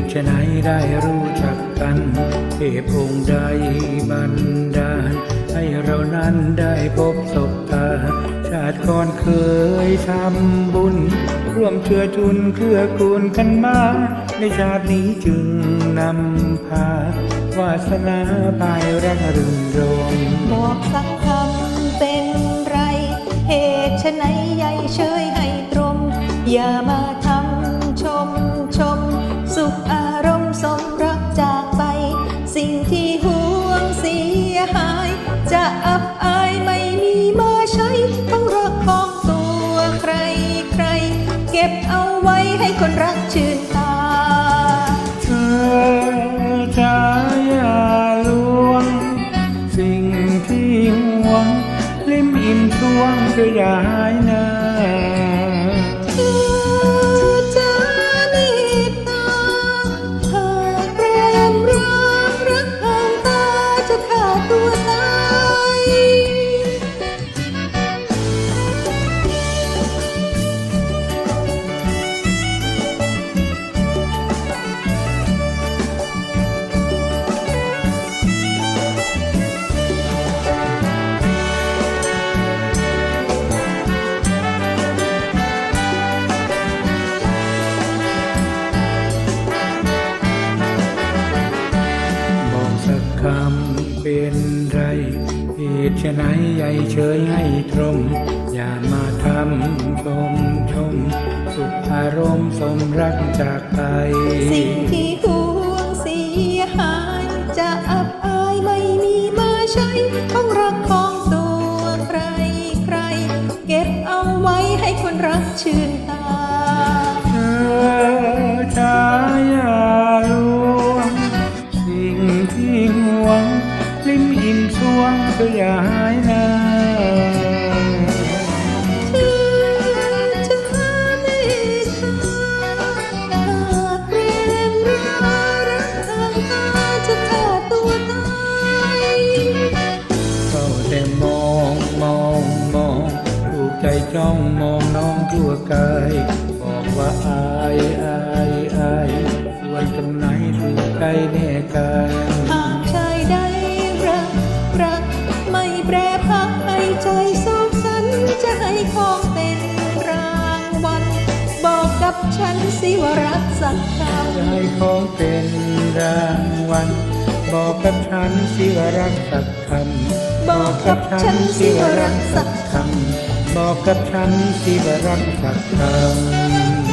ตุไฉนได้รู้จักกันเทพองค์ใดบันดาล ให้เรานั้นได้พบศบตา ชาติก่อนเคยทำบุญ ร่วมเชื่อทุนเกื้อกูลกันมา ในชาตินี้จึงนำพา วาสนาพายรักรื่นรมบอกสักคำเป็นไร เหตุไฉน รักชื่นตา เป็นไรเหตุไฉนใหญ่เฉยให้ตรง อย่ามาทำชมชม สุขอารมณ์สมรักจากไป สิ่งที่ห่วงเสียหาย จะอับอายไม่มีมาใช้ต้องรักของตัวใครใคร เก็บเอาไว้ให้คนรักชื่นตา ทั่วกายบอกว่าอายอายอายส่วนตรงไหนถูกใจแน่กันหากชายใดรักรัก ไม่แปรพักให้ใจสองสันจะให้ของเป็นรางวัลบอกกับฉันสิว่ารักสักคจะให้ของเป็นรางวัลบอกกับฉันสิว่ารักสักคำำบอกกับฉันสิว่ารักสักค บอกกับฉันสิว่ารักสักคำ